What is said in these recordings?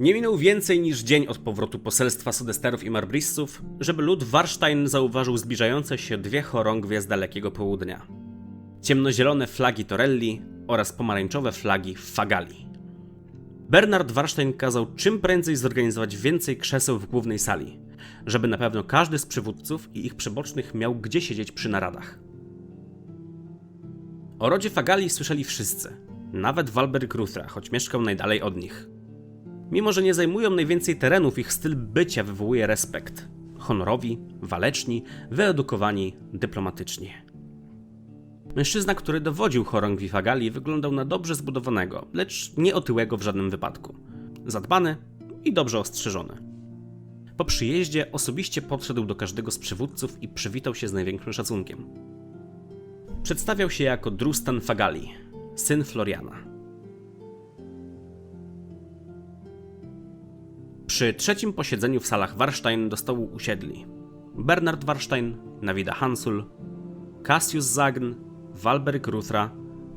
Nie minął więcej niż dzień od powrotu poselstwa Sodesterów i Marbrissów, żeby lud Warstein zauważył zbliżające się dwie chorągwie z dalekiego południa. Ciemnozielone flagi Torelli oraz pomarańczowe flagi Fagali. Bernard Warstein kazał czym prędzej zorganizować więcej krzeseł w głównej sali, żeby na pewno każdy z przywódców i ich przybocznych miał gdzie siedzieć przy naradach. O rodzie Fagali słyszeli wszyscy, nawet Walberg Ruthra, choć mieszkał najdalej od nich. Mimo, że nie zajmują najwięcej terenów, ich styl bycia wywołuje respekt. Honorowi, waleczni, wyedukowani, dyplomatyczni. Mężczyzna, który dowodził chorągwi Fagali, wyglądał na dobrze zbudowanego, lecz nie otyłego w żadnym wypadku. Zadbany i dobrze ostrzeżony. Po przyjeździe osobiście podszedł do każdego z przywódców i przywitał się z największym szacunkiem. Przedstawiał się jako Drustan Fagali, syn Floriana. Przy trzecim posiedzeniu w salach Warstein do stołu usiedli Bernard Warstein, Nawida Hansul, Cassius Zagn, Walberg Ruthra,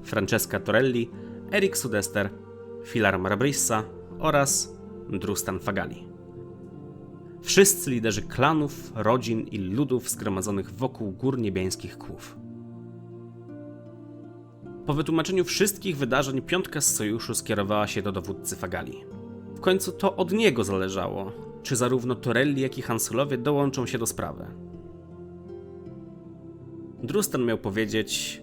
Francesca Torelli, Erik Sudester, Filar Marbrissa oraz Drustan Fagali. Wszyscy liderzy klanów, rodzin i ludów zgromadzonych wokół gór niebiańskich kłów. Po wytłumaczeniu wszystkich wydarzeń piątka z sojuszu skierowała się do dowódcy Fagali. W końcu to od niego zależało, czy zarówno Torelli, jak i Hansulowie dołączą się do sprawy. Drustan miał powiedzieć: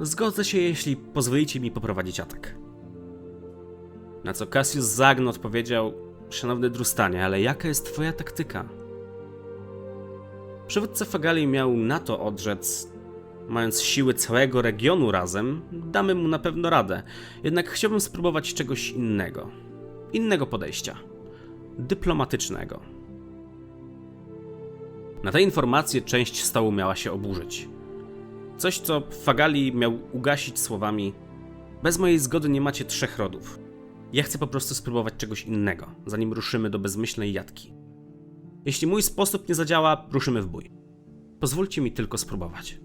Zgodzę się, jeśli pozwolicie mi poprowadzić atak. Na co Cassius Zagn odpowiedział: Szanowny Drustanie, ale jaka jest twoja taktyka? Przywódca Fagali miał na to odrzec: Mając siły całego regionu razem, damy mu na pewno radę. Jednak chciałbym spróbować czegoś innego. Innego podejścia. Dyplomatycznego. Na te informacje część stołu miała się oburzyć. Coś, co Fagali miał ugasić słowami: Bez mojej zgody nie macie trzech rodów. Ja chcę po prostu spróbować czegoś innego, zanim ruszymy do bezmyślnej jatki. Jeśli mój sposób nie zadziała, ruszymy w bój. Pozwólcie mi tylko spróbować.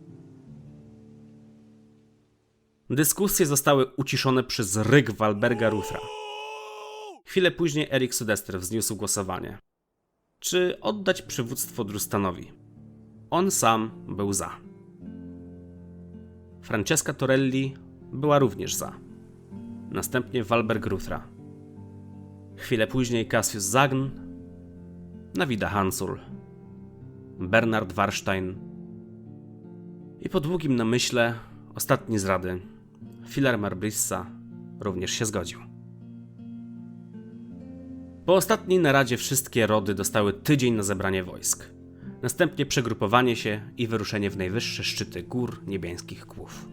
Dyskusje zostały uciszone przez ryk Walberga Ruthra. Chwilę później Erik Sudester wzniósł głosowanie. Czy oddać przywództwo Drustanowi? On sam był za. Francesca Torelli była również za. Następnie Walberg Ruthra. Chwilę później Cassius Zagn, Nawida Hansul, Bernard Warstein i po długim namyśle ostatni z rady, Filar Marbrissa, również się zgodził. Po ostatniej naradzie wszystkie rody dostały tydzień na zebranie wojsk. Następnie przegrupowanie się i wyruszenie w najwyższe szczyty gór niebiańskich kłów.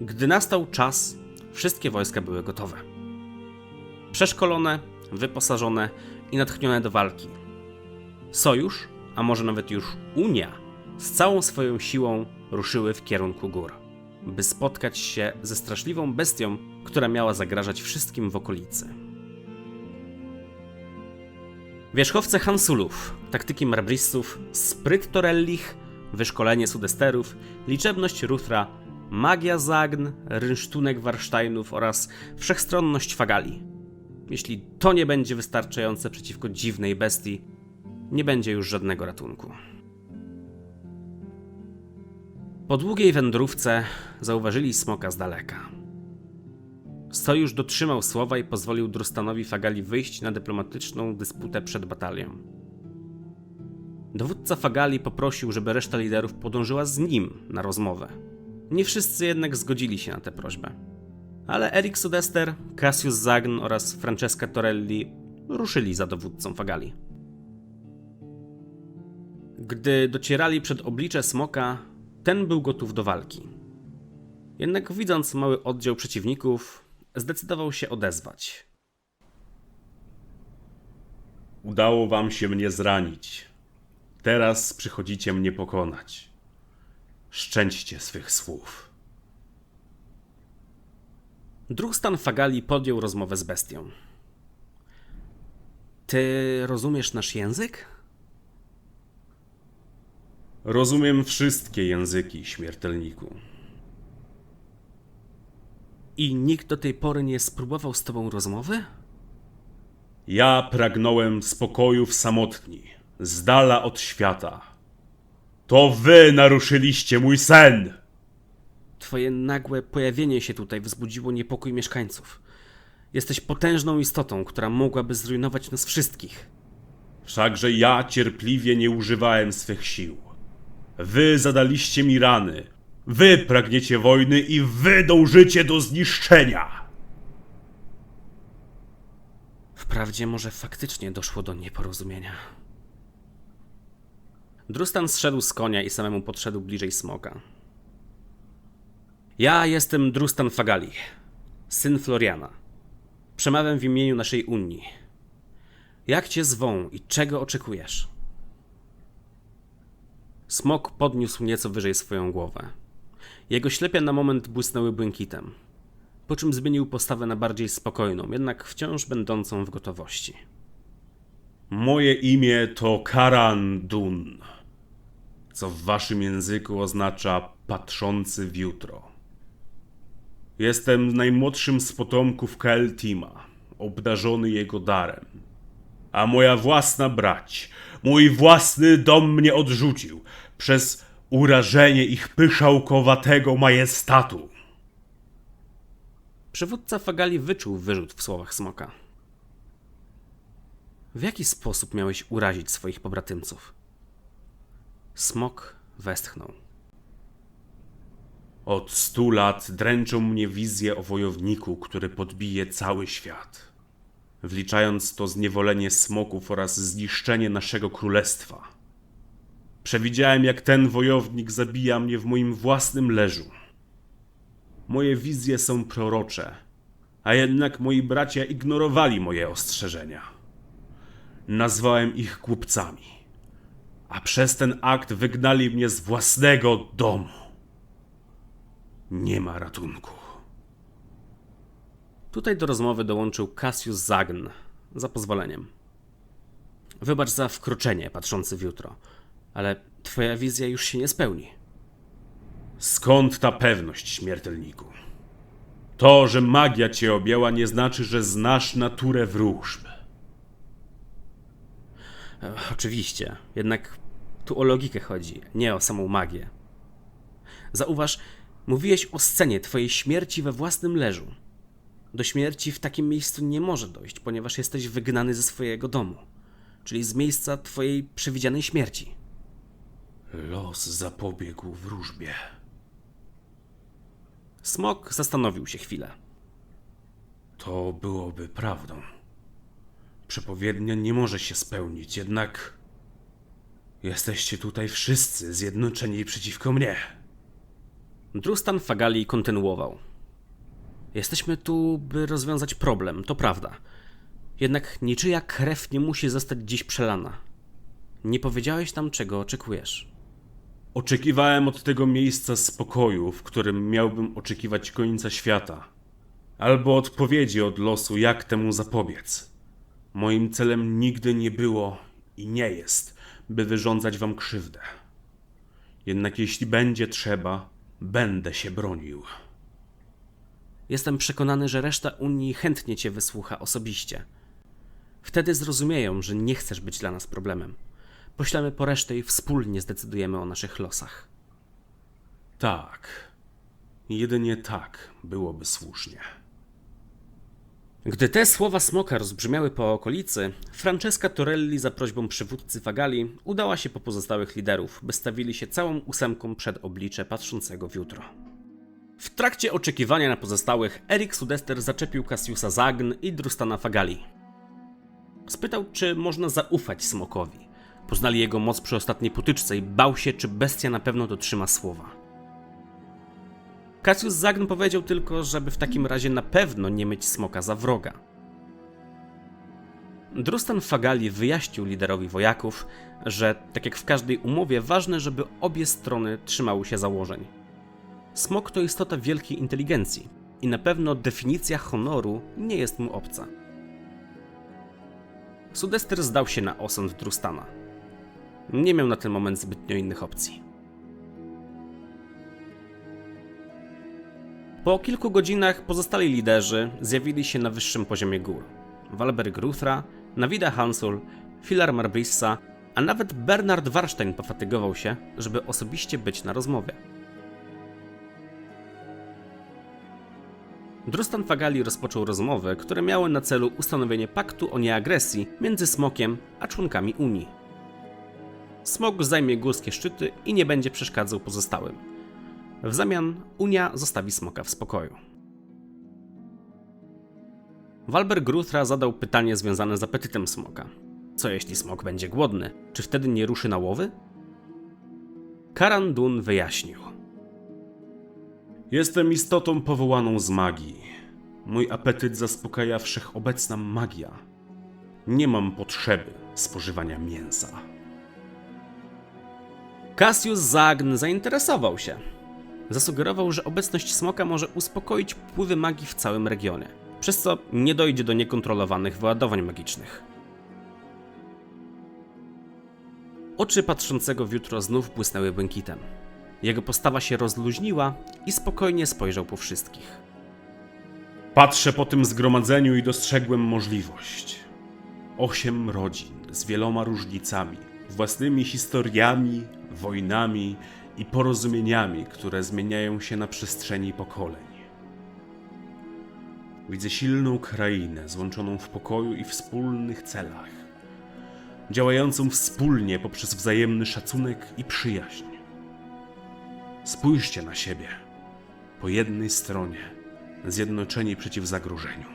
Gdy nastał czas, wszystkie wojska były gotowe. Przeszkolone, wyposażone i natchnione do walki. Sojusz, a może nawet już Unia, z całą swoją siłą ruszyły w kierunku gór, by spotkać się ze straszliwą bestią, która miała zagrażać wszystkim w okolicy. Wierzchowce Hansulów, taktyki Marbrissów, spryt Torellich, wyszkolenie Sudesterów, liczebność Ruthra, magia Zagn, rynsztunek Warsteinów oraz wszechstronność Fagali. Jeśli to nie będzie wystarczające przeciwko dziwnej bestii, nie będzie już żadnego ratunku. Po długiej wędrówce zauważyli smoka z daleka. Sojusz dotrzymał słowa i pozwolił Drustanowi Fagali wyjść na dyplomatyczną dysputę przed batalią. Dowódca Fagali poprosił, żeby reszta liderów podążyła z nim na rozmowę. Nie wszyscy jednak zgodzili się na tę prośbę. Ale Erik Sudester, Cassius Zagn oraz Francesca Torelli ruszyli za dowódcą Fagali. Gdy docierali przed oblicze smoka, ten był gotów do walki. Jednak widząc mały oddział przeciwników, zdecydował się odezwać. Udało wam się mnie zranić. Teraz przychodzicie mnie pokonać. Szczęście swych słów. Drugstan Fagali podjął rozmowę z bestią. Ty rozumiesz nasz język? Rozumiem wszystkie języki, śmiertelniku. I nikt do tej pory nie spróbował z tobą rozmowy? Ja pragnąłem spokoju w samotni, z dala od świata. To wy naruszyliście mój sen! Twoje nagłe pojawienie się tutaj wzbudziło niepokój mieszkańców. Jesteś potężną istotą, która mogłaby zrujnować nas wszystkich. Wszakże ja cierpliwie nie używałem swych sił. Wy zadaliście mi rany. Wy pragniecie wojny i wy dążycie do zniszczenia. Wprawdzie może faktycznie doszło do nieporozumienia. Drustan zszedł z konia i samemu podszedł bliżej smoka. Ja jestem Drustan Fagali, syn Floriana. Przemawiam w imieniu naszej Unii. Jak cię zwą i czego oczekujesz? Smok podniósł nieco wyżej swoją głowę. Jego ślepia na moment błysnęły błękitem, po czym zmienił postawę na bardziej spokojną, jednak wciąż będącą w gotowości. Moje imię to Karan Dun, co w waszym języku oznacza patrzący w jutro. Jestem najmłodszym z potomków Kaeltima, obdarzony jego darem. A moja własna brać, mój własny dom mnie odrzucił przez urażenie ich pyszałkowatego majestatu. Przywódca Fagali wyczuł wyrzut w słowach smoka. W jaki sposób miałeś urazić swoich pobratymców? Smok westchnął. Od stu lat dręczą mnie wizje o wojowniku, który podbije cały świat. Wliczając to zniewolenie smoków oraz zniszczenie naszego królestwa. Przewidziałem, jak ten wojownik zabija mnie w moim własnym leżu. Moje wizje są prorocze, a jednak moi bracia ignorowali moje ostrzeżenia. Nazwałem ich głupcami, a przez ten akt wygnali mnie z własnego domu. Nie ma ratunku. Tutaj do rozmowy dołączył Cassius Zagn, za pozwoleniem. Wybacz za wkroczenie, patrzący w jutro, ale twoja wizja już się nie spełni. Skąd ta pewność, śmiertelniku? To, że magia cię objęła, nie znaczy, że znasz naturę wróżb. E, Oczywiście, jednak tu o logikę chodzi, nie o samą magię. Zauważ, mówiłeś o scenie twojej śmierci we własnym leżu. Do śmierci w takim miejscu nie może dojść, ponieważ jesteś wygnany ze swojego domu, czyli z miejsca twojej przewidzianej śmierci. Los zapobiegł wróżbie. Smok zastanowił się chwilę. To byłoby prawdą. Przepowiednia nie może się spełnić, jednak jesteście tutaj wszyscy zjednoczeni przeciwko mnie. Drustan Fagali kontynuował. Jesteśmy tu, by rozwiązać problem, to prawda. Jednak niczyja krew nie musi zostać dziś przelana. Nie powiedziałeś nam, czego oczekujesz. Oczekiwałem od tego miejsca spokoju, w którym miałbym oczekiwać końca świata, albo odpowiedzi od losu, jak temu zapobiec. Moim celem nigdy nie było i nie jest, by wyrządzać wam krzywdę. Jednak jeśli będzie trzeba, będę się bronił. Jestem przekonany, że reszta Unii chętnie cię wysłucha osobiście. Wtedy zrozumieją, że nie chcesz być dla nas problemem. Poślemy po resztę i wspólnie zdecydujemy o naszych losach. Tak, jedynie tak byłoby słusznie. Gdy te słowa smoka rozbrzmiały po okolicy, Francesca Torelli za prośbą przywódcy Fagali udała się po pozostałych liderów, by stawili się całą ósemką przed oblicze patrzącego w jutro. W trakcie oczekiwania na pozostałych, Erik Sudester zaczepił Cassiusa Zagn i Drustana Fagali. Spytał, czy można zaufać smokowi. Poznali jego moc przy ostatniej potyczce i bał się, czy bestia na pewno dotrzyma słowa. Cassius Zagn powiedział tylko, żeby w takim razie na pewno nie mieć smoka za wroga. Drustan Fagali wyjaśnił liderowi wojaków, że tak jak w każdej umowie, ważne, żeby obie strony trzymały się założeń. Smok to istota wielkiej inteligencji i na pewno definicja honoru nie jest mu obca. Sudester zdał się na osąd Drustana. Nie miał na ten moment zbytnio innych opcji. Po kilku godzinach pozostali liderzy zjawili się na wyższym poziomie gór. Walberg Ruthra, Navida Hansul, Filar Marbrissa, a nawet Bernard Warstein pofatygował się, żeby osobiście być na rozmowie. Drustan Fagali rozpoczął rozmowy, które miały na celu ustanowienie paktu o nieagresji między Smokiem a członkami Unii. Smok zajmie górskie szczyty i nie będzie przeszkadzał pozostałym. W zamian Unia zostawi Smoka w spokoju. Walber Gruthra zadał pytanie związane z apetytem Smoka. Co jeśli Smok będzie głodny? Czy wtedy nie ruszy na łowy? Karan Dun wyjaśnił. Jestem istotą powołaną z magii. Mój apetyt zaspokaja wszechobecna magia. Nie mam potrzeby spożywania mięsa. Cassius Zagn zainteresował się. Zasugerował, że obecność smoka może uspokoić wpływy magii w całym regionie, przez co nie dojdzie do niekontrolowanych wyładowań magicznych. Oczy patrzącego w jutro znów błysnęły błękitem. Jego postawa się rozluźniła i spokojnie spojrzał po wszystkich. Patrzę po tym zgromadzeniu i dostrzegłem możliwość. Osiem rodzin z wieloma różnicami, własnymi historiami, wojnami i porozumieniami, które zmieniają się na przestrzeni pokoleń. Widzę silną krainę złączoną w pokoju i wspólnych celach, działającą wspólnie poprzez wzajemny szacunek i przyjaźń. Spójrzcie na siebie. Po jednej stronie zjednoczeni przeciw zagrożeniu.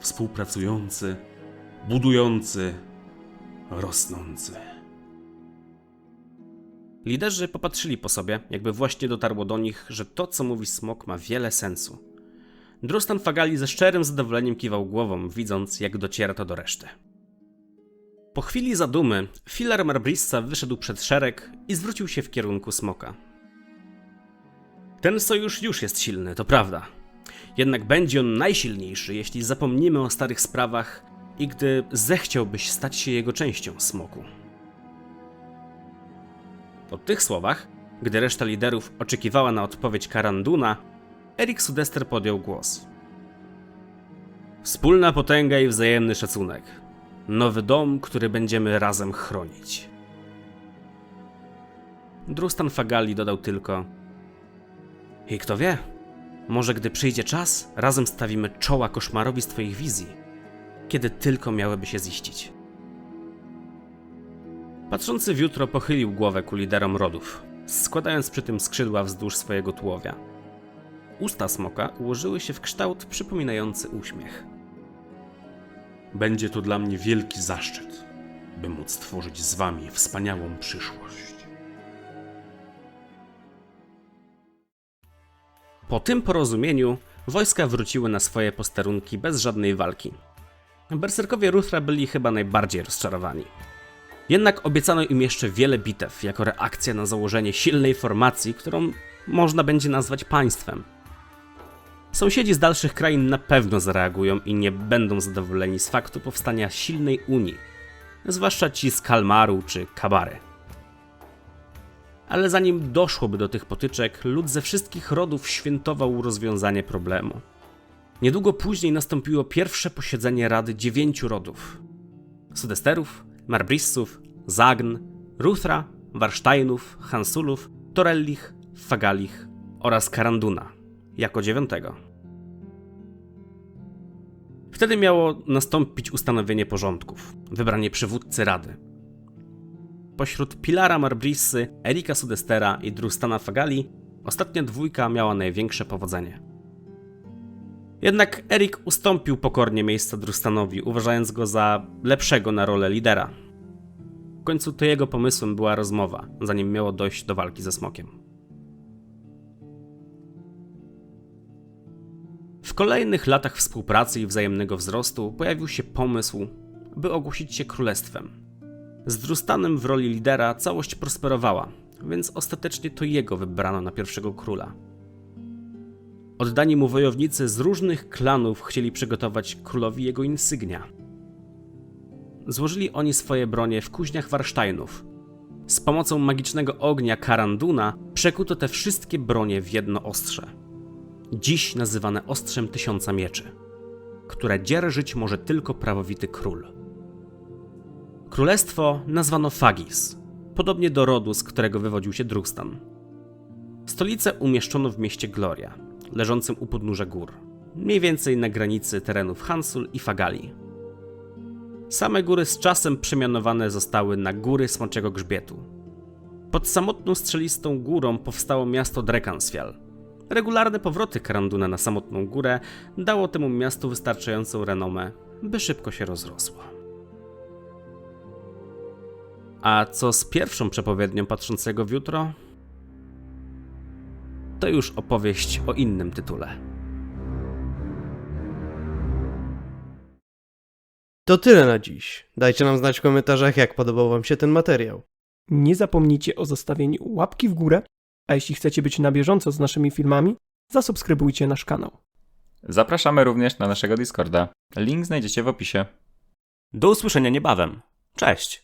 Współpracujący, budujący, rosnący. Liderzy popatrzyli po sobie, jakby właśnie dotarło do nich, że to, co mówi smok, ma wiele sensu. Drustan Fagali ze szczerym zadowoleniem kiwał głową, widząc, jak dociera to do reszty. Po chwili zadumy, filar Marbrissa wyszedł przed szereg i zwrócił się w kierunku smoka. Ten sojusz już jest silny, to prawda. Jednak będzie on najsilniejszy, jeśli zapomnimy o starych sprawach i gdy zechciałbyś stać się jego częścią, smoku. Po tych słowach, gdy reszta liderów oczekiwała na odpowiedź Karanduna, Erik Sudester podjął głos. Wspólna potęga i wzajemny szacunek. Nowy dom, który będziemy razem chronić. Drustan Fagali dodał tylko: I kto wie, może gdy przyjdzie czas, razem stawimy czoła koszmarowi z Twoich wizji, kiedy tylko miałyby się ziścić. Patrzący w jutro pochylił głowę ku liderom rodów, składając przy tym skrzydła wzdłuż swojego tułowia. Usta smoka ułożyły się w kształt przypominający uśmiech. Będzie to dla mnie wielki zaszczyt, by móc stworzyć z wami wspaniałą przyszłość. Po tym porozumieniu wojska wróciły na swoje posterunki bez żadnej walki. Berserkowie Ruthra byli chyba najbardziej rozczarowani. Jednak obiecano im jeszcze wiele bitew jako reakcja na założenie silnej formacji, którą można będzie nazwać państwem. Sąsiedzi z dalszych krain na pewno zareagują i nie będą zadowoleni z faktu powstania silnej Unii, zwłaszcza ci z Kalmaru czy Kabary. Ale zanim doszłoby do tych potyczek, lud ze wszystkich rodów świętował rozwiązanie problemu. Niedługo później nastąpiło pierwsze posiedzenie Rady dziewięciu rodów. Sudesterów, Marbrissów, Zagn, Ruthra, Warsteinów, Hansulów, Torellich, Fagalich oraz Karanduna jako dziewiątego. Wtedy miało nastąpić ustanowienie porządków, wybranie przywódcy rady. Pośród Pilara Marbrissy, Erika Sudestera i Drustana Fagali ostatnia dwójka miała największe powodzenie. Jednak Erik ustąpił pokornie miejsca Drustanowi, uważając go za lepszego na rolę lidera. W końcu to jego pomysłem była rozmowa, zanim miało dojść do walki ze smokiem. W kolejnych latach współpracy i wzajemnego wzrostu pojawił się pomysł, by ogłosić się królestwem. Z Drustanem w roli lidera całość prosperowała, więc ostatecznie to jego wybrano na pierwszego króla. Oddani mu wojownicy z różnych klanów chcieli przygotować królowi jego insygnia. Złożyli oni swoje bronie w kuźniach Warsteinów. Z pomocą magicznego ognia Karanduna przekuto te wszystkie bronie w jedno ostrze. dziś nazywane ostrzem tysiąca mieczy, które dzierżyć może tylko prawowity król. Królestwo nazwano Fagis, podobnie do rodu, z którego wywodził się Drugstan. Stolicę umieszczono w mieście Gloria, leżącym u podnóża gór, mniej więcej na granicy terenów Hansul i Fagali. Same góry z czasem przemianowane zostały na góry Smoczego Grzbietu. Pod samotną strzelistą górą powstało miasto Drekansfjall. Regularne powroty Karanduna na samotną górę dało temu miastu wystarczającą renomę, by szybko się rozrosło. A co z pierwszą przepowiednią patrzącego w jutro? To już opowieść o innym tytule. To tyle na dziś. Dajcie nam znać w komentarzach, jak podobał Wam się ten materiał. Nie zapomnijcie o zostawieniu łapki w górę, a jeśli chcecie być na bieżąco z naszymi filmami, zasubskrybujcie nasz kanał. Zapraszamy również na naszego Discorda. Link znajdziecie w opisie. Do usłyszenia niebawem. Cześć!